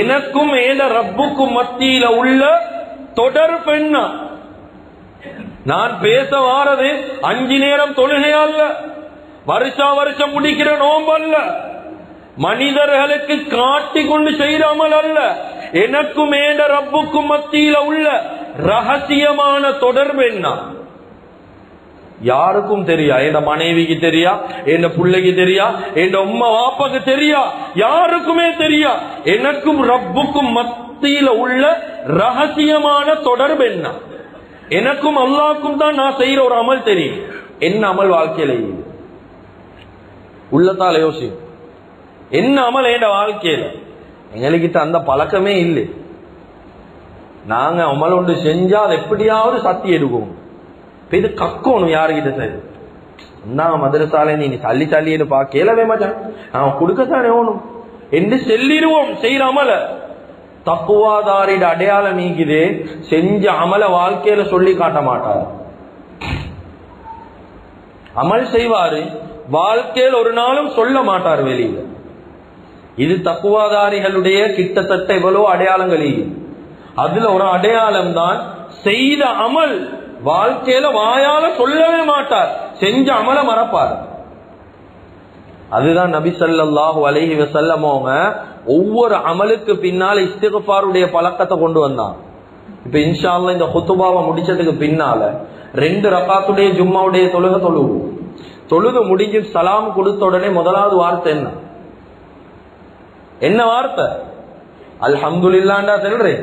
எனக்கும் ஏன ரப்புக்கும் மத்தியில உள்ள தொடர் பெண்ணா. நான் பேச வாரது அஞ்சு நேரம் தொழுகை அல்ல. வருஷா வருஷம் முடிக்கிற நோம்பல்ல மனிதர்களுக்கு காட்டி கொண்டு செய்யாமல் அல்ல. எனக்கும் ஏன ரப்புக்கும் மத்தியில உள்ள ரகசியமான தொடர்பு என்ன யாருக்கும் தெரியா? என் மனைவிக்கு தெரியா? என் பிள்ளைக்கு தெரியா? என் உம்மா வாப்பாக்கு தெரியா? யாருக்குமே தெரியா? எனக்கும் ரப்புக்கும் மத்தியில உள்ள ரகசியமான தொடர்பு என்ன? எனக்கும் அல்லாவுக்கும் தான் நான் செய்யற ஒரு அமல் தெரியும் என்ன அமல் வாழ்க்கையில இது? உள்ளத்தால யோசி என்ன அமல் என் வாழ்க்கையில? எங்ககிட்ட அந்த பழக்கமே இல்லை. நாங்க அமல் ஒன்று செஞ்சா அதை எப்படியாவது சத்தி எடுக்கணும் இப்ப இது கக்கணும் யாருக்கிட்ட சரி நான் மதுரசாலை நீ தள்ளி சல்லின்னு பா கேளவே மாட்டான் அவன் கொடுக்கத்தானே ஓணும் என்று செல்லிடுவோம் செய்யற அமல தப்புவாதாரிட அடையாளம் நீக்குது செஞ்ச அமல வாழ்க்கையில சொல்லி காட்ட மாட்டார் அமல் செய்வாரு வாழ்க்கையில் ஒரு நாளும் சொல்ல மாட்டார் வெளியில. இது தக்குவாதாரிகளுடைய கிட்டத்தட்ட எவ்வளவு அடையாளங்கள் அதுல ஒரு அடையாளம் தான் செய்த அமல். வாழ்க்கையில வாயால சொல்லவே மாட்டார். செஞ்ச அமல மறப்பார். அதுதான் நபி சல்லாஹு அலஹி வசல்லமோங்க அவங்க ஒவ்வொரு அமலுக்கு பின்னால இஸ்திக்ஃபாருடைய பழக்கத்தை கொண்டு வந்தான். இப்ப இன்ஷால்ல இந்த குத்துபாவை முடிச்சதுக்கு பின்னால ரெண்டு ரக்காத்துடைய ஜும்மாவுடைய தொழுக தொழுவோம். தொழுது முடிஞ்சு சலாம் கொடுத்த உடனே முதலாவது வார்த்தை என்ன? என்ன வார்த்தை? அல்ஹம்துல்லாண்டா சொல்றேன்.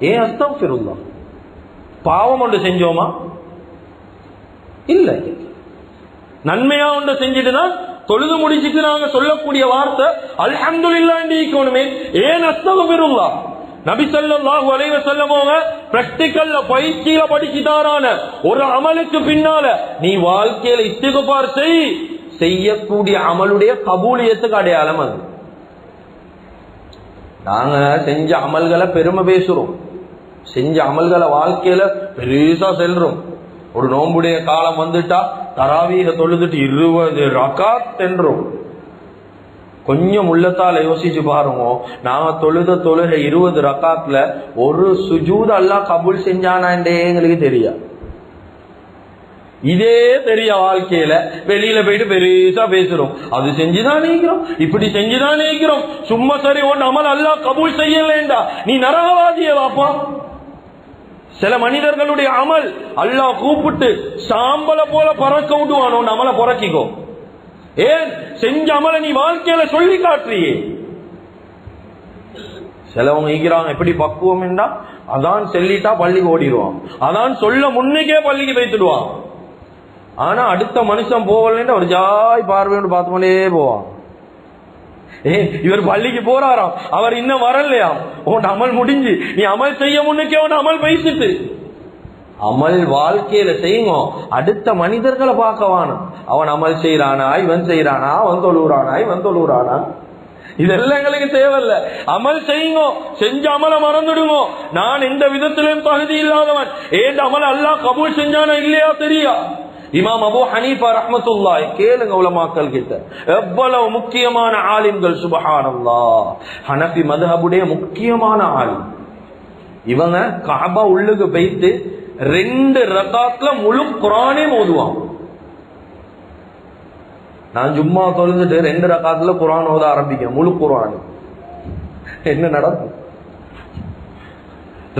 ஏன் அஸ்தம் அஸ்தகுஃபிருல்லா. பாவம் ஒன்று செஞ்சோமா? இல்லை. நன்மையா ஒன்று செஞ்சுட்டுனா தொழுது முடிச்சுட்டு நாங்க சொல்லக்கூடிய வார்த்தை அல்ஹம்துலில்லாண்டிக்கணுமே ஏன் அஸ்தகுஃபிருல்லா? நபி ஸல்லல்லாஹு அலைஹி வஸல்லம் அவங்க பிராக்டிகல்ல பயிற்சியில படிச்சுட்டாரான ஒரு அமலுக்கு பின்னால நீ வாழ்க்கையில இத்துக்கு செய். செய்யக்கூடிய அமலுடைய கபூலியத்துக்கு அடையாளம் அது. நாங்க செஞ்ச அமல்களை பெருமை பேசுறோம். செஞ்ச அமல்களை வாழ்க்கையில பெருசா செல்றோம். ஒரு நோம்புடைய காலம் வந்துட்டா தராவீக தொழுதுட்டு இருபது ரகாத் என்றோம் கொஞ்சம் உள்ளத்தால யோசிச்சு பாருங்க. நாம தொழுத தொழுக இருபது ரக்காத்துல ஒரு சுஜூத் அல்லாஹ் கபூல் செஞ்சானாண்டே எங்களுக்கு தெரியா இதே தெரிய வாழ்க்கையில வெளியில போயிட்டு பெருசா பேசுறோம். அது செஞ்சுதான் நீக்கிறோம்? இப்படி செஞ்சுதான் நீக்கிறோம்? சும்மா சரி ஒன்று அமல் அல்லா கபூல் செய்யலேண்டா நீ நரகவாதிய வாப்பா. சில மனிதர்களுடைய அமல் அல்லாஹ் கூப்பிட்டு சாம்பல போல பறக்க விடுவானோ? அமலை புறக்கிக்கோ. ஏன்? செஞ்ச அமலை நீ வாழ்க்கையில சொல்லி காட்டுறியே. சிலவங்க ஈகிறாங்க எப்படி பக்குவம் என்றா? அதான் செல்லிட்டா பள்ளிக்கு ஓடிடுவான். அதான் சொல்ல முன்னுக்கே பள்ளிக்கு வைத்துடுவான் ஆனா அடுத்த மனுஷன் போகலன்னு ஒரு ஜாய் பார்வையோடு பார்த்துக்கொண்டே போவான். இவர் பள்ளிக்கு போறாராம். அவர் இன்னும் வரலையாம். உன் அமல் முடிஞ்சு. நீ அமல் செய்ய முன்னுக்கே உன் அமல் பேசிட்டு. அமல் வாழ்க்கையில செய்யுங்க. அடுத்த மனிதர்களை பார்க்கவானும் அவன் அமல் செய்யறானா இவன் செய்யறானா அவன் தொழுறானா இவன் தொழுறானா இதெல்லாம் எங்களுக்கு தேவையில்ல. அமல் செய்யுங்க. செஞ்ச அமல மறந்துடுங்க. நான் எந்த விதத்திலும் தகுதி இல்லாதவன். ஏன் அமல் அல்லாஹ் கபூல் செஞ்சானா இல்லையா தெரியா? இமாம் அபு ஹனீஃபா ரஹமத்துல்லாய் கேளுங்க உலமாக்கல் கிட்ட. எவ்வளவு முக்கியமான ஆலிம்கள் சுபஹானல்லா. ஹனபி மதுஹபுடைய முக்கியமான ஆலிம். இவங்க காபா உள்ளுக்கு போயிட்டு ரெண்டு ரகாத்துல முழு குரானே ஓதுவான். நான் சும்மா தொழுந்துட்டு ரெண்டு ரகாத்துல குரான் ஓத ஆரம்பிக்கிறேன் முழு குரான். என்ன நடக்கும்?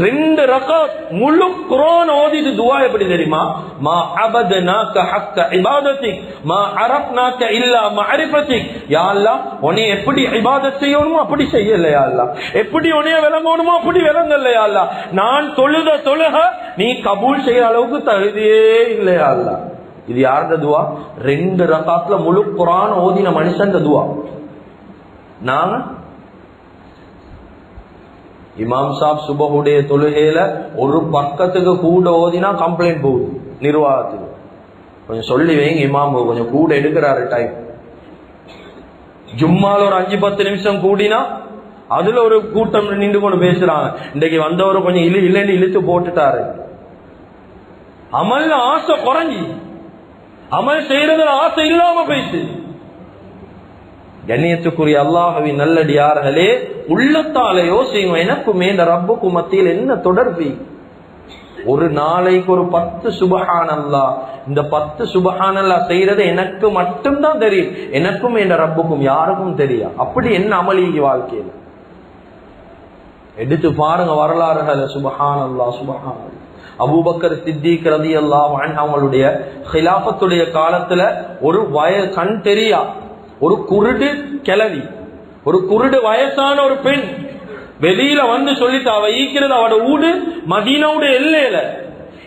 ரெண்டு ரகாத் முழு குரான் ஓதிட்டு துவா எப்படி தெரியுமா? மா அபதனாக ஹக்க இபாதத்தி மா அரப்னாக்க இல்லா மஅரிஃபத்திக். யா அல்லாஹ் உன்னை எப்படி இபாதத் செய்யணுமோ அப்படி செய்யல யா அல்லாஹ் எப்படி உன்னைய விளங்கணுமோ அப்படி விளங்கல யா அல்லாஹ் நான் தொழுத தொழுக நீ கபூல் செய்யற அளவுக்கு தகுதியே இல்லையா அல்லாஹ் இது யாருடைய துவா? ரெண்டு ரகாத்ல முழு குரான் ஓதின மனுஷன் துவா. நாங்க இமாம் சாப் சுபகுடைய தொழுகையில ஒரு பக்கத்துக்கு கூட ஓதினா கம்ப்ளைண்ட் போகுது நிர்வாகத்துக்கு. கொஞ்சம் சொல்லி வைங்க இமாம் கொஞ்சம் கூட எடுக்கிறாரு டைம் ஜும்மால ஒரு அஞ்சு பத்து நிமிஷம் கூடினா அதுல ஒரு கூட்டம் நின்று கொண்டு பேசுறாங்க. இன்றைக்கு வந்தவர் கொஞ்சம் இழு இல்லைன்னு இழுத்து போட்டுட்டாரு. அமல் ஆசை குறைஞ்சி. அமல் செய்யறதுல ஆசை இல்லாம போயிட்டு. கண்ணியத்துக்குரிய அல்லாஹவின் நல்லடியார்களே உள்ளத்தால யோசிங்க. எனக்குமே இந்த ரப்புக்கு மத்தியில் என்ன தொடர்பு? ஒரு நாளைக்கு ஒரு பத்து சுபஹான் இந்த பத்து சுபஹான் அல்லா செய்யறது எனக்கு மட்டும்தான் தெரியும். எனக்கும் இந்த ரப்புக்கும் யாருக்கும் தெரியா அப்படி என்ன அமளிக்கு வாழ்க்கையில? எடுத்து பாருங்க வரலாறுகளை. சுபஹான் சுபஹானல்லா. அபூபக்கர் சித்திக் ரதி அல்லாஹ் அவங்களுடைய ஹிலாபத்துடைய காலத்துல ஒரு வய கண் தெரியா? ஒரு குருடு கிளவி ஒரு குருடு வயசான ஒரு பெண் வெளியில வந்து சொல்லிட்டு அவ ஈக்கிறது அவட ஊடு மதீனாவோட எல்லையில.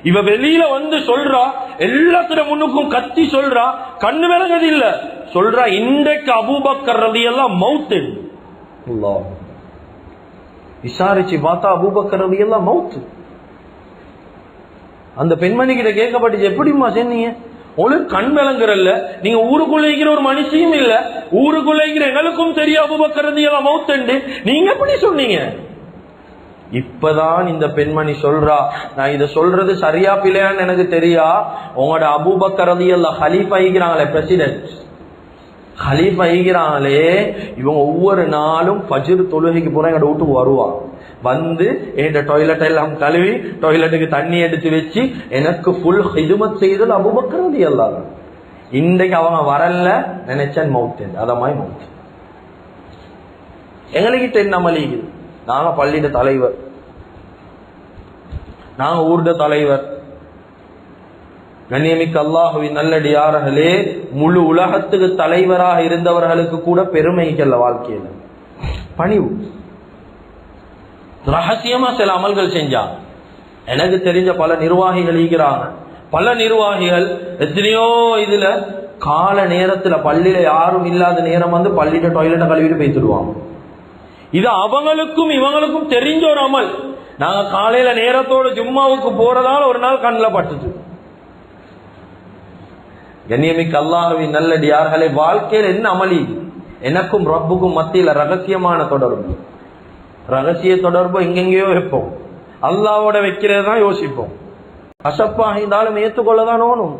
இவ வெளியில வந்து சொல்றா எல்லாத்துல முன்னுக்கும் கத்தி சொல்றா கண்ணு விலகது இல்ல. சொல்றா இன்றைக்கு அபூபக்கர் ரதி எல்லாம் மவுத்து விசாரிச்சு பார்த்தா அபூபக்கர் ரதி எல்லாம் மவுத்து அந்த பெண்மணி கிட்ட கேட்கப்பட்டுச்சு எப்படிம்மா சொன்னீங்க? ஒரு கண் விளங்குறல்ல. நீங்க ஊருக்குள்ள இருக்கிற ஒரு மனுஷியும் இல்ல. ஊருக்குள்ள இருக்கிற எங்களுக்கும் தெரியும் அபுபக்கரது மௌத்தண்டு. நீங்க எப்படி சொன்னீங்க? இப்பதான் இந்த பெண்மணி சொல்றா. நான் இதை சொல்றது சரியா பிள்ளையான்னு எனக்கு தெரியா. உங்களோட அபூபக்கரதியல்ல எல்லாம் ஹலீஃப் பிரசிடென்ட் ஹலீஃப் இவங்க ஒவ்வொரு நாளும் பஜிர் தொழுகைக்கு போற எங்களோட வீட்டுக்கு வருவான் வந்து என் டாய்லெட் எல்லாம் கழுவி டாய்லெட்டுக்கு தண்ணி எடுத்து வச்சு எனக்கு ஃபுல் ஹிதுமத் செய்தது அபுபக்கிறது எல்லாம் இன்றைக்கு அவங்க வரல நினைச்சேன் மவுத்தேன் அத மாதிரி மவுத்து எங்ககிட்ட என்ன மலிகுது நாங்க பள்ளியிட தலைவர். நாங்க ஊர்ட தலைவர். கண்ணியமிக்க அல்லாஹுவின் நல்லடியார்களே முழு உலகத்துக்கு தலைவராக இருந்தவர்களுக்கு கூட பெருமைகள் வாழ்க்கையில் பணிவு. ரகசியமா சில அமல்கள் செஞ்சாங்க எனக்கு தெரிஞ்ச பல நிர்வாகிகள் ஈகிறாங்க. பல நிர்வாகிகள் எத்தனையோ இதுல கால நேரத்துல பள்ளியில யாரும் இல்லாத நேரம் வந்து பள்ளியில டாய்லெட்டை கழுவிட்டு போய்த்துடுவாங்க இது அவங்களுக்கும் இவங்களுக்கும் தெரிஞ்ச ஒரு அமல். நாங்க காலையில நேரத்தோட ஜும்மாவுக்கு போறதால ஒரு நாள் கண்ணில் பட்டுச்சு. கண்ணியமிக்கு அல்லாஹுவின் நல்லடியார்களை வாழ்க்கையில் என்ன அமளி? எனக்கும் ரப்புக்கும் மத்தியில் ரகசியமான தொடர்பு. ரகசிய தொடர்பு எங்கெங்கேயோ வைப்போம். அல்லாவோட வைக்கிறது தான் யோசிப்போம். கசப்பாக இருந்தாலும் ஏற்றுக்கொள்ளதான் ஓணும்.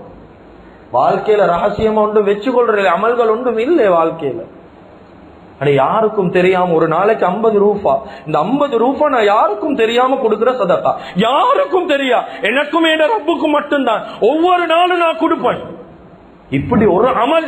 வாழ்க்கையில ரகசியம் ஒன்றும் வச்சுக்கொள்ற அமல்கள் ஒன்றும் இல்லை வாழ்க்கையில. அட யாருக்கும் தெரியாம ஒரு நாளைக்கு ஐம்பது ரூபா இந்த ஐம்பது ரூபா நான் யாருக்கும் தெரியாம கொடுக்குற சதக்கா? யாருக்கும் தெரியா? எனக்கும் என் ரப்புக்கும் மட்டும்தான். ஒவ்வொரு நாளும் நான் கொடுப்பேன். இப்படி ஒரு அமல்